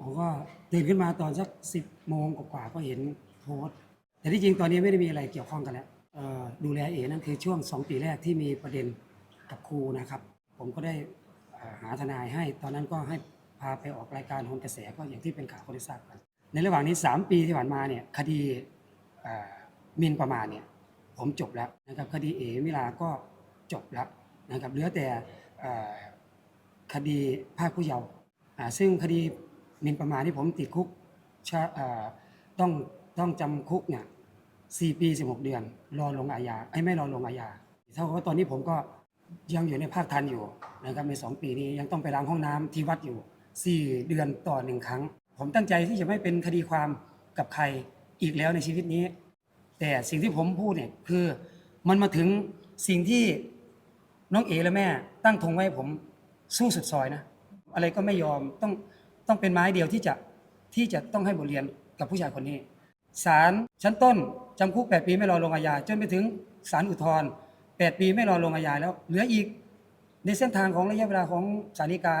ผมก็ตื่นขึ้นมาตอนสักสิบโมงกว่าก็เห็นโพสต์แต่ที่จริงตอนนี้ไม่ได้มีอะไรเกี่ยวข้องกันแล้วดูแลเอนั่นคือช่วงสองปีแรกที่มีประเด็นกับครูนะครับ ผมก็ได้หาทนายให้ ตอนนั้นก็ให้พาไปออกรายการโหนกระแสก็อย่างที่เป็นข่าวคนทราบกันในระหว่างนี้ 3 ปีที่ผ่านมาเนี่ยคดีมินประมาทเนี่ยผมจบแล้วนะครับคดีเอมิลาก็จบแล้วนะครับเหลือแต่คดีภาคผู้เยาว์ซึ่งคดี หมินประมาทที่ผมติดคุกชะเอ่อต้องต้องจำคุกเนี่ยสี่ปีสิบหกเดือน รอลงอาญาไอ้ไม่รอลงอาญาเท่ากับว่าตอนนี้ผมก็ยังอยู่ในภาคทันอยู่นะครับในสองปีนี้ยังต้องไปล้างห้องน้ำที่วัดอยู่สี่เดือนต่อหนึ่งครั้ง ผมตั้งใจที่จะไม่เป็นคดีความกับใครอีกแล้วในชีวิตนี้ แต่สิ่งที่ผมพูดเนี่ยคือมันมาถึงสิ่งที่น้องเอและแม่ ตั้งธงไว้ผมสู้สุดซอยนะ อะไรก็ไม่ยอมต้อง ต้องเป็นไม้เดียวที่จะที่จะต้องให้บทเรียนกับผู้ชายคนนี้ศาลชั้นต้นจำคุก 8 ปีไม่รอลงอาญาจนไปถึงศาลอุทธรณ์8 ปีไม่รอลงอาญาแล้ว เหลืออีกในเส้นทางของระยะเวลาของศาลฎีกา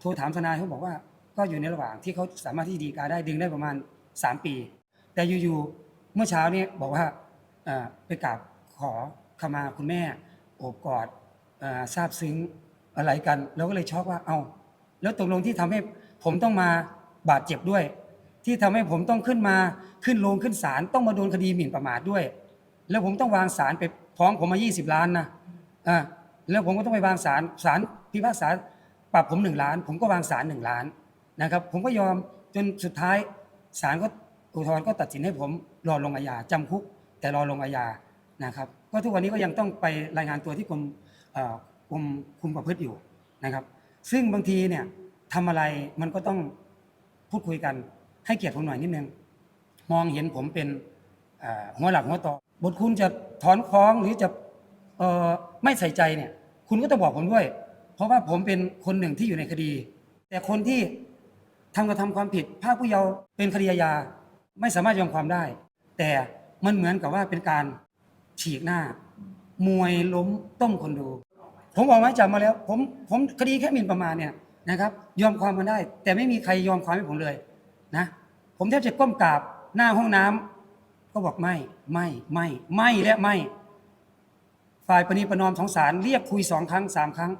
โทรถามทนายเขาบอกว่าก็อยู่ในระหว่างที่เขาสามารถที่ดีกาได้ดึงได้ประมาณ 3 ปี แต่อยู่ๆเมื่อเช้านี้บอกว่าไปกราบขอขมาคุณแม่โอบกอดเอ่อซาบซึ้งอะไรกันเราก็เลยช็อกว่าเอาแล้วตกลงที่ทำให้ ผมต้องมาบาดเจ็บด้วย ที่ทำให้ผมต้องขึ้นมาขึ้นโรงขึ้นศาลต้องมาโดนคดีหมิ่นประมาทด้วย แล้วผมต้องวางศาลไปฟ้องผมมา 20 ล้านนะอ่าแล้วผมก็ต้องไปวางศาลศาลพิพากษาปรับผมหนึ่งล้าน ผมก็วางศาลหนึ่งล้านนะครับผมก็ยอมจนสุดท้ายศาลก็อุทธรณ์ก็ตัดสินให้ผมรอลงอาญาจำคุก แต่รอลงอาญานะครับ ก็ทุกวันนี้ก็ยังต้องไปรายงานตัวที่กรมกรมคุมประพฤติอยู่นะครับ ซึ่งบางทีเนี่ย ทำอะไรมันก็ต้องพูดคุยกัน ให้เกียรติผมหน่อยนิดนึง มองเห็นผมเป็นเอ่อหัวหลักหัวต่อบทคุณจะถอนฟ้องหรือจะเอ่อไม่ใส่ใจเนี่ย คุณก็ต้องบอกผมด้วย เพราะว่าผมเป็นคนหนึ่งที่อยู่ในคดี แต่คนที่ทำกระทำความผิดภาคผู้เยาว์เป็นคดีอาญาไม่สามารถยอมความได้ แต่มันเหมือนกับว่าเป็นการฉีกหน้า มวยล้มต้มคนดู ผมออกหมายจับมาแล้ว ผมผมคดีแค่หมิ่นประมาทเนี่ย นะครับ ยอมความกันได้ แต่ไม่มีใครยอมความให้ผมเลยนะ ผมแทบจะก้มกราบหน้าห้องน้ำก็บอกไม่ไม่ไม่ไม่และไม่ ฝ่ายปณีประนอมของศาลเรียกคุยสองครั้งสามครั้ง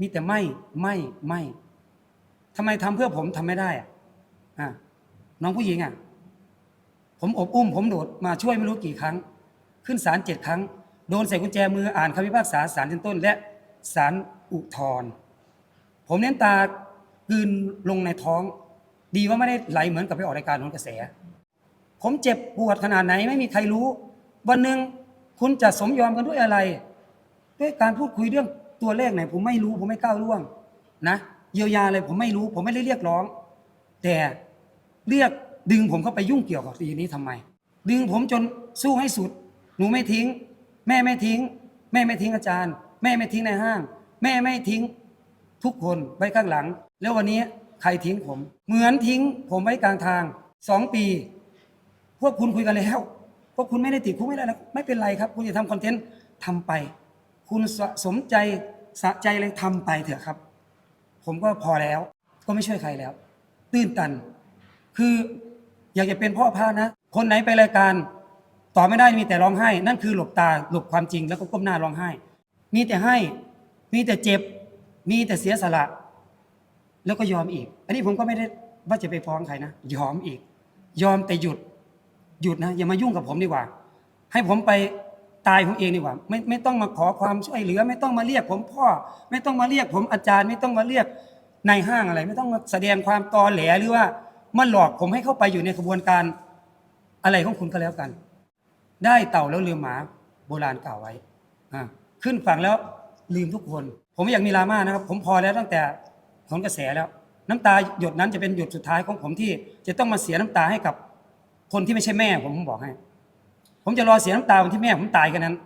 มีแต่ไม่ไม่ไม่ทำไมทำเพื่อผมทำไม่ได้อะอะน้องผู้หญิงอะ ผมอบอุ้ม ผมโดดมาช่วยไม่รู้กี่ครั้ง ขึ้นศาลเจ็ดครั้ง โดนใส่กุญแจมืออ่านคำพิพากษาศาลชั้นต้น และศาลอุทธรณ์ ผมเน้นตากลืนลงในท้อง ดีว่าไม่ได้ไหลเหมือนกับไปออกรายการโหนกระแส ผมเจ็บปวดขนาดไหนไม่มีใครรู้ วันหนึ่งคุณจะสมยอมกันด้วยอะไร ด้วยการพูดคุยเรื่องตัวเลขไหน ผมไม่รู้ผมไม่ก้าวล่วง นะเยียวยาอะไรผมไม่รู้ ผมไม่ได้เรียกร้อง แต่เรียกดึงผมเข้าไปยุ่งเกี่ยวกับคดีนี้ทำไม ดึงผมจนสู้ให้สุด หนูไม่ทิ้ง แม่ไม่ทิ้ง แม่ไม่ทิ้งอาจารย์ แม่ไม่ทิ้งในห้าง แม่ไม่ทิ้ง ทุกคนไว้ข้างหลัง แล้ววันนี้ใครทิ้งผม เหมือนทิ้ง ผมไว้กลางทางสองปี พวกคุณคุยกันแล้วพวกคุณไม่ได้ติดคุกไม่ได้นะไม่เป็นไรครับ คุณจะทำคอนเทนต์ทำไป คุณสสมใจสะใจเลยทำไปเถอะครับ ผมก็พอแล้ว ก็ไม่ช่วยใครแล้ว ตื้นตัน คืออยากจะเป็นพ่อพานะ คนไหนไปรายการตอบไม่ได้มีแต่ร้องไห้ นั่นคือหลบตาหลบความจริงแล้วก็ก้มหน้าร้องไห้ มีแต่ให้ มีแต่เจ็บ มีแต่เสียสละ แล้วก็ยอมอีก อันนี้ผมก็ไม่ได้ว่าจะไปฟ้องใครนะยอมอีก ยอมแต่หยุด หยุดนะ อย่ามายุ่งกับผมดีกว่า ให้ผมไปตายของเองดีกว่า ไม่ไม่ต้องมาขอความช่วยเหลือ ไม่ต้องมาเรียกผมพ่อ ไม่ต้องมาเรียกผมอาจารย์ ไม่ต้องมาเรียกนายห้างอะไร ไม่ต้องมาแสดงความตอแหลหรือว่ามาหลอกผมให้เข้าไปอยู่ในกระบวนการอะไรของคุณก็แล้วกัน ได้เต่าแล้วลืมหมาโบราณกล่าวไว้อ่าขึ้นฝั่งแล้วลืมทุกคน ผมไม่อยากมีดราม่านะครับ ผมพอแล้วตั้งแต่ผลกระแสแล้ว น้ำตาหยดนั้นจะเป็นหยดสุดท้ายของผมที่จะต้องมาเสียน้ำตาให้กับคนที่ไม่ใช่แม่ผมผมบอกให้ ผมจะรอเสียน้ำตาวันที่แม่ผมตายกันนั้น